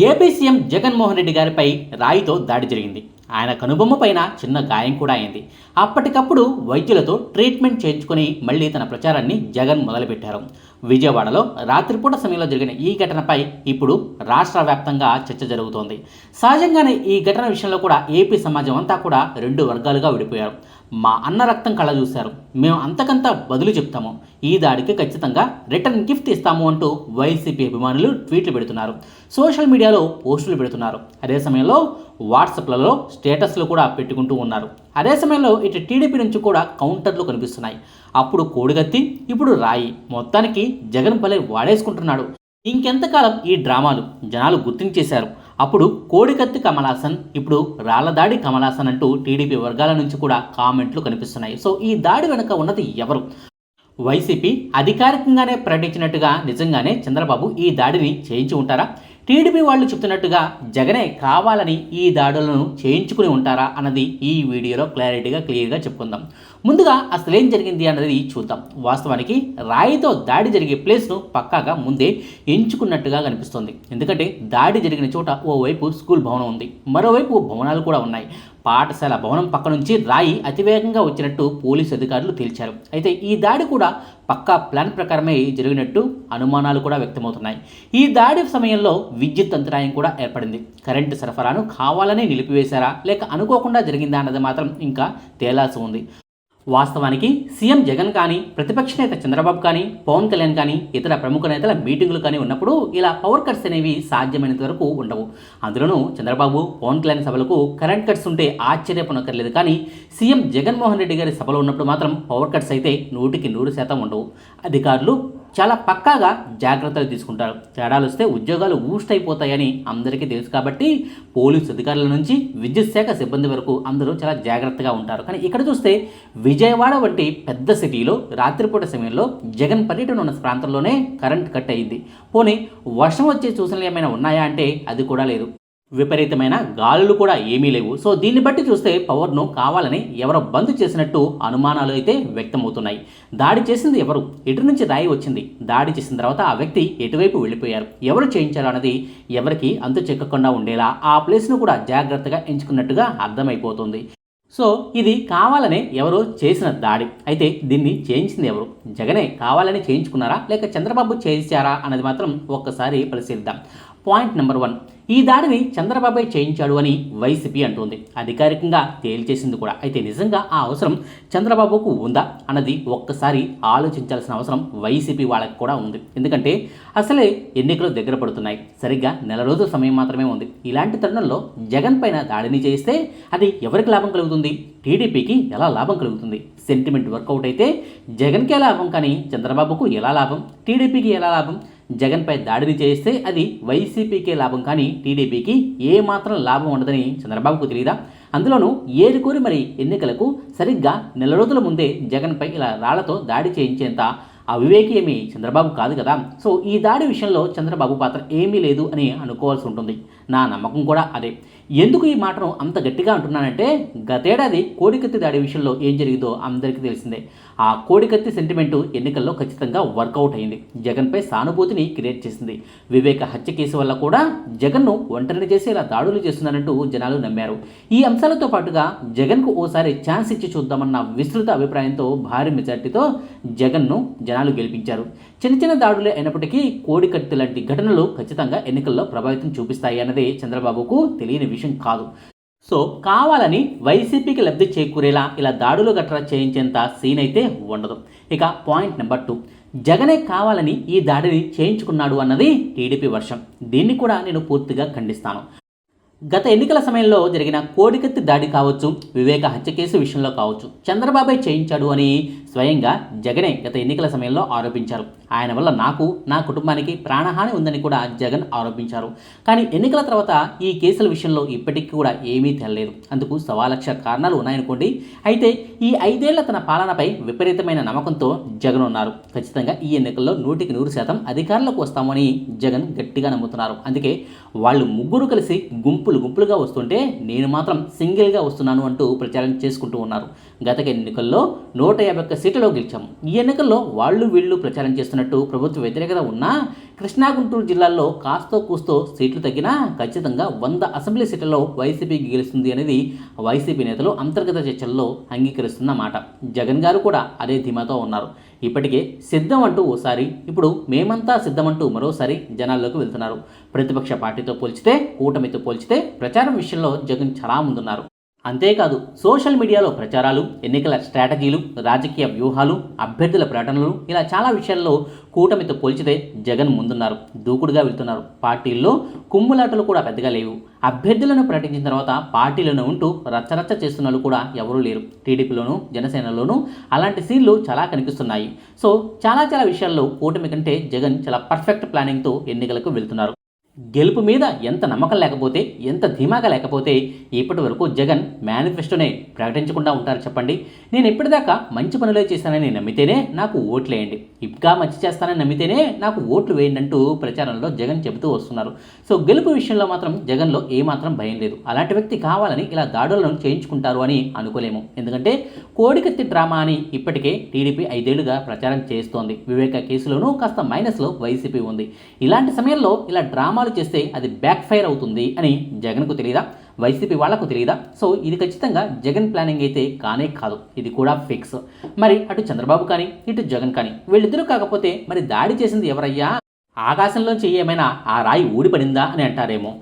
AP CM Jaganmohan Reddy గారిపై రాయితో దాడి జరిగింది. ఆయన కనుబొమ్మ పైన చిన్న గాయం కూడా అయింది. అప్పటికప్పుడు వైద్యులతో ట్రీట్మెంట్ చేయించుకొని మళ్ళీ తన ప్రచారాన్ని జగన్ మొదలుపెట్టారు. విజయవాడలో రాత్రిపూట సమయంలో జరిగిన ఈ ఘటనపై ఇప్పుడు రాష్ట్ర వ్యాప్తంగా చర్చ జరుగుతోంది. సహజంగానే ఈ ఘటన విషయంలో కూడా ఏపీ సమాజం అంతా కూడా రెండు వర్గాలుగా విడిపోయారు. మా అన్న రక్తం కళ్ళ చూశారు మేము అంతకంత బదులు చెప్తాము. ఈ దాడికి ఖచ్చితంగా రిటర్న్ గిఫ్ట్ ఇస్తాము అంటూ వైసీపీ అభిమానులు ట్వీట్లు పెడుతున్నారు. సోషల్ మీడియాలో పోస్టులు పెడుతున్నారు. అదే సమయంలో వాట్సాప్లలో స్టేటస్లు కూడా పెట్టుకుంటూ ఉన్నారు. అదే సమయంలో ఇటు టీడీపీ నుంచి కూడా కౌంటర్లు కనిపిస్తున్నాయి. అప్పుడు కోడిగత్తి ఇప్పుడు రాయి. మొత్తానికి జగన్ భలే వాడేసుకుంటున్నాడు. ఇంకెంతకాలం ఈ డ్రామాలు? జనాలు గుర్తించేశారు. అప్పుడు కోడికత్తి కమలాసన్ ఇప్పుడు రాళ్ళదాడి కమలాసన్ అంటూ టీడీపీ వర్గాల నుంచి కూడా కామెంట్లు కనిపిస్తున్నాయి. సో ఈ దాడి వెనుక ఉన్నది ఎవరు? వైసీపీ అధికారికంగానే ప్రకటించినట్టుగా నిజంగానే చంద్రబాబు ఈ దాడిని చేయించి ఉంటారా? టీడీపీ వాళ్ళు చెప్తున్నట్టుగా జగనే కావాలని ఈ దాడులను చేయించుకుని ఉంటారా అన్నది ఈ వీడియోలో క్లారిటీగా క్లియర్గా చెప్పుకుందాం. ముందుగా అసలు ఏం జరిగింది అన్నది చూద్దాం. వాస్తవానికి రాయితో దాడి జరిగే ప్లేస్ను పక్కాగా ముందే ఎంచుకున్నట్టుగా కనిపిస్తుంది. ఎందుకంటే దాడి జరిగిన చోట ఓవైపు స్కూల్ భవనం ఉంది. మరోవైపు భవనాలు కూడా ఉన్నాయి. పాఠశాల భవనం పక్క నుంచి రాయి అతివేగంగా వచ్చినట్టు పోలీసు అధికారులు తేల్చారు. అయితే ఈ దాడి కూడా పక్కా ప్లాన్ ప్రకారమే జరిగినట్టు అనుమానాలు కూడా వ్యక్తమవుతున్నాయి. ఈ దాడి సమయంలో విద్యుత్ అంతరాయం కూడా ఏర్పడింది. కరెంటు సరఫరాను కావాలనే నిలిపివేశారా లేక అనుకోకుండా జరిగిందా అన్నది మాత్రం ఇంకా తేలాల్సి ఉంది. వాస్తవానికి సీఎం జగన్ కానీ ప్రతిపక్ష నేత చంద్రబాబు కానీ పవన్ కళ్యాణ్ కానీ ఇతర ప్రముఖ నేతల మీటింగులు కానీ ఉన్నప్పుడు ఇలా పవర్ కట్స్ అనేవి సాధ్యమైనంత వరకు ఉండవు. అందులోనూ చంద్రబాబు పవన్ కళ్యాణ్ సభలకు కరెంట్ కట్స్ ఉంటే ఆశ్చర్యపనక్కర్లేదు కానీ సీఎం జగన్మోహన్ రెడ్డి గారి సభలో ఉన్నప్పుడు మాత్రం పవర్ కట్స్ అయితే నూటికి నూరు శాతం ఉండవు. అధికారులు చాలా పక్కాగా జాగ్రత్తలు తీసుకుంటారు. తేడాలు వస్తే ఉద్యోగాలు ఊష్టైపోతాయని అయిపోతాయని అందరికీ తెలుసు కాబట్టి పోలీసు అధికారుల నుంచి విద్యుత్ శాఖ సిబ్బంది వరకు అందరూ చాలా జాగ్రత్తగా ఉంటారు. కానీ ఇక్కడ చూస్తే విజయవాడ వంటి పెద్ద సిటీలో రాత్రిపూట సమయంలో జగన్ పర్యటన ఉన్న ప్రాంతంలోనే కరెంట్ కట్ అయింది. పోనీ వర్షం వచ్చే సూచనలు ఏమైనా ఉన్నాయా అంటే అది కూడా లేదు. విపరీతమైన గాలులు కూడా ఏమీ లేవు. సో దీన్ని బట్టి చూస్తే పవర్ను కావాలని ఎవరో బంద్ చేసినట్టు అనుమానాలు అయితే వ్యక్తమవుతున్నాయి. దాడి చేసింది ఎవరు? ఎటు నుంచి రాయి వచ్చింది? దాడి చేసిన తర్వాత ఆ వ్యక్తి ఎటువైపు వెళ్ళిపోయారు? ఎవరు చేయించారు అన్నది ఎవరికి అంతు చెక్కకుండా ఉండేలా ఆ ప్లేస్ను కూడా జాగ్రత్తగా ఎంచుకున్నట్టుగా అర్థమైపోతుంది. సో ఇది కావాలనే ఎవరో చేసిన దాడి. అయితే దీన్ని చేయించింది ఎవరు? జగనే కావాలని చేయించుకున్నారా? లేక చంద్రబాబు చేయించారా అన్నది మాత్రం ఒక్కసారి పరిశీలిద్దాం. Point number one. ఈ దాడిని చంద్రబాబే చేయించాడు అని వైసీపీ అంటుంది. అధికారికంగా తేల్చేసింది కూడా. అయితే నిజంగా ఆ అవసరం చంద్రబాబుకు ఉందా అన్నది ఒక్కసారి ఆలోచించాల్సిన అవసరం వైసీపీ వాళ్ళకి కూడా ఉంది. ఎందుకంటే అసలే ఎన్నికలు దగ్గర పడుతున్నాయి. సరిగ్గా నెల రోజుల సమయం మాత్రమే ఉంది. ఇలాంటి తరుణంలో జగన్ పైన దాడిని చేస్తే అది ఎవరికి లాభం కలుగుతుంది? టీడీపీకి ఎలా లాభం కలుగుతుంది? సెంటిమెంట్ వర్కౌట్ అయితే జగన్కే లాభం కానీ చంద్రబాబుకు ఎలా లాభం? టీడీపీకి ఎలా లాభం? జగన్పై దాడిని చేస్తే అది వైసీపీకే లాభం కానీ టీడీపీకి ఏ మాత్రం లాభం ఉండదని చంద్రబాబుకు తెలియదా అందులోనూ ఏరుకోరి మరి ఎన్నికలకు సరిగ్గా నెల రోజుల ముందే జగన్పై ఇలా రాళ్ళతో దాడి చేయించేంత అవివేకి ఏమీ చంద్రబాబు కాదు కదా? సో ఈ దాడి విషయంలో చంద్రబాబు పాత్ర ఏమీ లేదు అని అనుకోవాల్సి ఉంటుంది. నా నమ్మకం కూడా అదే. ఎందుకు ఈ మాటను అంత గట్టిగా అంటున్నానంటే గతేడాది కోడికత్తి దాడి విషయంలో ఏం జరిగిందో అందరికీ తెలిసిందే. ఆ కోడికత్తి సెంటిమెంటు ఎన్నికల్లో ఖచ్చితంగా వర్కౌట్ అయింది. జగన్పై సానుభూతిని క్రియేట్ చేసింది. వివేక హత్య కేసు వల్ల కూడా జగన్ను ఒంటరిని చేసి ఇలా దాడులు చేస్తున్నారంటూ జనాలు నమ్మారు. ఈ అంశాలతో పాటుగా జగన్కు ఓసారి ఛాన్స్ ఇచ్చి చూద్దామన్న విస్తృత అభిప్రాయంతో భారీ మెజార్టీతో జగన్ను జనాలు గెలిపించారు. చిన్న చిన్న దాడులే అయినప్పటికీ కోడికత్తి లాంటి ఘటనలు ఖచ్చితంగా ఎన్నికల్లో ప్రభావితం చూపిస్తాయి అన్నది చంద్రబాబుకు తెలియని విషయం కాదు. సో కావాలని వైసీపీకి లబ్ధి చేకూరేలా ఇలా దాడులు గట్రా చేయించేంత సీన్ అయితే ఉండదు. ఇక పాయింట్ నెంబర్ టూ. జగనే కావాలని ఈ దాడిని చేయించుకున్నాడు అన్నది టీడీపీ వర్షం. దీన్ని కూడా నేను పూర్తిగా ఖండిస్తాను. గత ఎన్నికల సమయంలో జరిగిన కోడికత్తి దాడి కావచ్చు వివేక హత్య కేసు విషయంలో కావచ్చు చంద్రబాబే చేయించాడు అని స్వయంగా జగనే గత ఎన్నికల సమయంలో ఆరోపించారు. ఆయన వల్ల నాకు నా కుటుంబానికి ప్రాణహాని ఉందని కూడా జగన్ ఆరోపించారు. కానీ ఎన్నికల తర్వాత ఈ కేసుల విషయంలో ఇప్పటికీ కూడా ఏమీ తెలలేదు. అందుకు సవాలక్ష కారణాలు ఉన్నాయనుకోండి. అయితే ఈ ఐదేళ్ళ తన పాలనపై విపరీతమైన నమ్మకంతో జగన్ ఉన్నారు. ఖచ్చితంగా ఈ ఎన్నికల్లో నూటికి నూరు శాతం అధికారంలోకి వస్తామని జగన్ గట్టిగా నమ్ముతున్నారు. అందుకే వాళ్ళు ముగ్గురు కలిసి గుంపులు గుంపులుగా వస్తుంటే నేను మాత్రం సింగిల్గా వస్తున్నాను అంటూ ప్రచారం చేసుకుంటూ ఉన్నారు. గత ఎన్నికల్లో నూట యాభై ఒక్క సీట్లలో గెలిచాము ఈ ఎన్నికల్లో వాళ్ళు వీళ్ళు ప్రచారం చేస్తున్నారు చేస్తున్నట్టు ప్రభుత్వ వ్యతిరేకత ఉన్నా కృష్ణా గుంటూరు జిల్లాల్లో కాస్తో కూస్తో సీట్లు తగ్గినా ఖచ్చితంగా వంద అసెంబ్లీ సీట్లలో వైసీపీ గెలుస్తుంది అనేది వైసీపీ నేతలు అంతర్గత చర్చల్లో అంగీకరిస్తున్న మాట. జగన్ గారు కూడా అదే ధీమాతో ఉన్నారు. ఇప్పటికే సిద్ధం అంటూ ఓసారి ఇప్పుడు మేమంతా సిద్ధమంటూ మరోసారి జనాల్లోకి వెళ్తున్నారు. ప్రతిపక్ష పార్టీతో పోల్చితే కూటమితో పోల్చితే ప్రచారం విషయంలో జగన్ చాలా ముందున్నారు. అంతేకాదు సోషల్ మీడియాలో ప్రచారాలు ఎన్నికల స్ట్రాటజీలు రాజకీయ వ్యూహాలు అభ్యర్థుల ప్రకటనలు ఇలా చాలా విషయాల్లో కూటమితో పోల్చితే జగన్ ముందున్నారు దూకుడుగా వెళ్తున్నారు. పార్టీల్లో కుమ్ములాటలు కూడా పెద్దగా లేవు. అభ్యర్థులను ప్రకటించిన తర్వాత పార్టీలను ఉంటూ రచ్చరచ్చ చేస్తున్న వాళ్ళు కూడా ఎవరూ లేరు. టీడీపీలోను జనసేనలోనూ అలాంటి సీన్లు చాలా కనిపిస్తున్నాయి. సో చాలా చాలా విషయాల్లో కూటమి కంటే జగన్ చాలా పర్ఫెక్ట్ ప్లానింగ్తో ఎన్నికలకు వెళ్తున్నారు. గెలుపు మీద ఎంత నమ్మకం లేకపోతే ఎంత ధీమాగా లేకపోతే ఇప్పటి వరకు జగన్ మేనిఫెస్టోనే ప్రకటించకుండా ఉంటారు చెప్పండి. నేను ఇప్పటిదాకా మంచి పనులే చేశానని నమ్మితేనే నాకు ఓట్లు వేయండి. ఇంకా మంచి చేస్తానని నమ్మితేనే నాకు ఓట్లు వేయండి అంటూ ప్రచారంలో జగన్ చెబుతూ వస్తున్నారు. సో గెలుపు విషయంలో మాత్రం జగన్లో ఏమాత్రం భయం లేదు. అలాంటి వ్యక్తి కావాలని ఇలా దాడులను చేయించుకుంటారు అని అనుకోలేము. ఎందుకంటే కోడికత్తి డ్రామా అని ఇప్పటికే టీడీపీ ఐదేళ్ళుగా ప్రచారం చేస్తోంది. వివేక కేసులోనూ కాస్త మైనస్లో వైసీపీ ఉంది. ఇలాంటి సమయంలో ఇలా డ్రామా డ్రామాలు చేస్తే అది బ్యాక్ ఫైర్ అవుతుంది అని జగన్కు తెలియదా వైసీపీ వాళ్ళకు తెలియదా సో ఇది ఖచ్చితంగా జగన్ ప్లానింగ్ అయితే కానే కాదు. ఇది కూడా ఫిక్స్ మరి అటు చంద్రబాబు కానీ ఇటు జగన్ కానీ వీళ్ళిద్దరూ కాకపోతే మరి దాడి చేసింది ఎవరయ్యా? ఆకాశంలోంచి ఏమైనా ఆ రాయి ఊడిపడిందా అని అంటారేమో.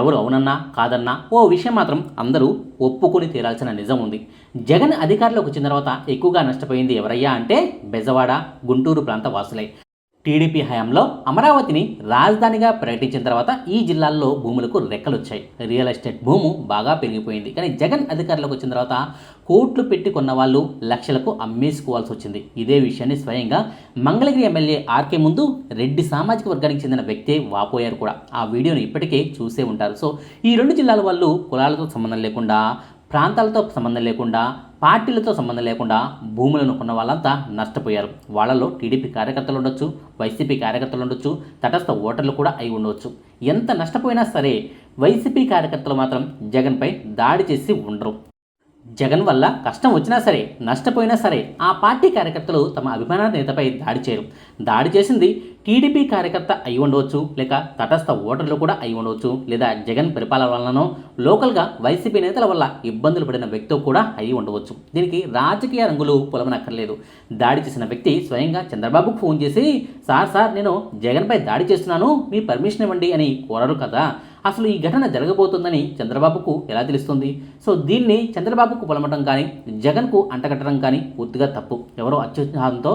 ఎవరు అవునన్నా కాదన్నా ఓ విషయం మాత్రం అందరూ ఒప్పుకొని తీరాల్సిన నిజం ఉంది. జగన్ అధికారంలోకి వచ్చిన తర్వాత ఎక్కువగా నష్టపోయింది ఎవరయ్యా అంటే బెజవాడ గుంటూరు ప్రాంత వాసులే. టీడీపీ హయాంలో అమరావతిని రాజధానిగా ప్రకటించిన తర్వాత ఈ జిల్లాల్లో భూములకు రెక్కలొచ్చాయి. రియల్ ఎస్టేట్ భూము బాగా పెరిగిపోయింది. కానీ జగన్ అధికారులకు వచ్చిన తర్వాత కోట్లు పెట్టి కొన్న వాళ్ళు లక్షలకు అమ్మేసుకోవాల్సి వచ్చింది. ఇదే విషయాన్ని స్వయంగా మంగళగిరి ఎమ్మెల్యే ఆర్కే ముందు రెడ్డి సామాజిక వర్గానికి చెందిన వ్యక్తే వాపోయారు కూడా. ఆ వీడియోని ఇప్పటికే చూసే ఉంటారు. సో ఈ రెండు జిల్లాల వాళ్ళు కులాలతో సంబంధం లేకుండా ప్రాంతాలతో సంబంధం లేకుండా పార్టీలతో సంబంధం లేకుండా భూములను కొన్న వాళ్ళంతా నష్టపోయారు. వాళ్ళలో టీడీపీ కార్యకర్తలు ఉండొచ్చు వైసీపీ కార్యకర్తలు ఉండొచ్చు తటస్థ ఓటర్లు కూడా అయి ఉండవచ్చు ఎంత నష్టపోయినా సరే వైసీపీ కార్యకర్తలు మాత్రం జగన్పై దాడి చేసి ఉండరు. జగన్ వల్ల కష్టం వచ్చినా సరే నష్టపోయినా సరే ఆ పార్టీ కార్యకర్తలు తమ అభిమాన నేతపై దాడి చేయరు. దాడి చేసింది టీడీపీ కార్యకర్త అయి ఉండవచ్చు లేక తటస్థ ఓటర్లు కూడా అయి ఉండవచ్చు లేదా జగన్ పరిపాలన వలనో లోకల్గా వైసీపీ నేతల వల్ల ఇబ్బందులు పడిన వ్యక్తి కూడా అయి ఉండవచ్చు. దీనికి రాజకీయ రంగులు పొలవనక్కర్లేదు దాడి చేసిన వ్యక్తి స్వయంగా చంద్రబాబుకు ఫోన్ చేసి సార్ సార్ నేను జగన్పై దాడి చేస్తున్నాను మీ పర్మిషన్ ఇవ్వండి అని కోరరు కదా. అసలు ఈ ఘటన జరగబోతుందని చంద్రబాబుకు ఎలా తెలుస్తుంది? సో దీన్ని చంద్రబాబుకు పొలమటం కానీ జగన్కు అంటగట్టడం కానీ పూర్తిగా తప్పు. ఎవరో అత్యుత్సాహంతో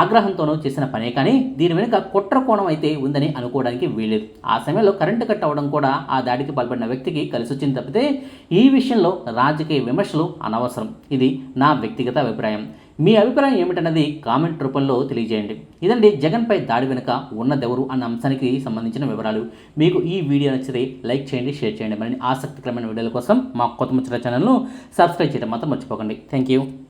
ఆగ్రహంతోనూ చేసిన పనే కానీ దీని వెనుక కుట్ర కోణం అయితే ఉందని అనుకోవడానికి వీలేదు ఆ సమయంలో కరెంటు కట్ అవ్వడం కూడా ఆ దాడికి పాల్పడిన వ్యక్తికి కలిసి వచ్చింది తప్పితే ఈ విషయంలో రాజకీయ విమర్శలు అనవసరం. ఇది నా వ్యక్తిగత అభిప్రాయం. మీ అభిప్రాయం ఏమిటన్నది కామెంట్ రూపంలో తెలియజేయండి. ఇదండి జగన్పై దాడి వెనుక ఉన్నదెవరు అన్న అంశానికి సంబంధించిన వివరాలు. మీకు ఈ వీడియో నచ్చితే లైక్ చేయండి షేర్ చేయండి. మరిన్ని ఆసక్తికరమైన వీడియోల కోసం మా కొత్త ముచ్చట ఛానల్ను సబ్స్క్రైబ్ చేయడం మాత్రం మర్చిపోకండి. Thank you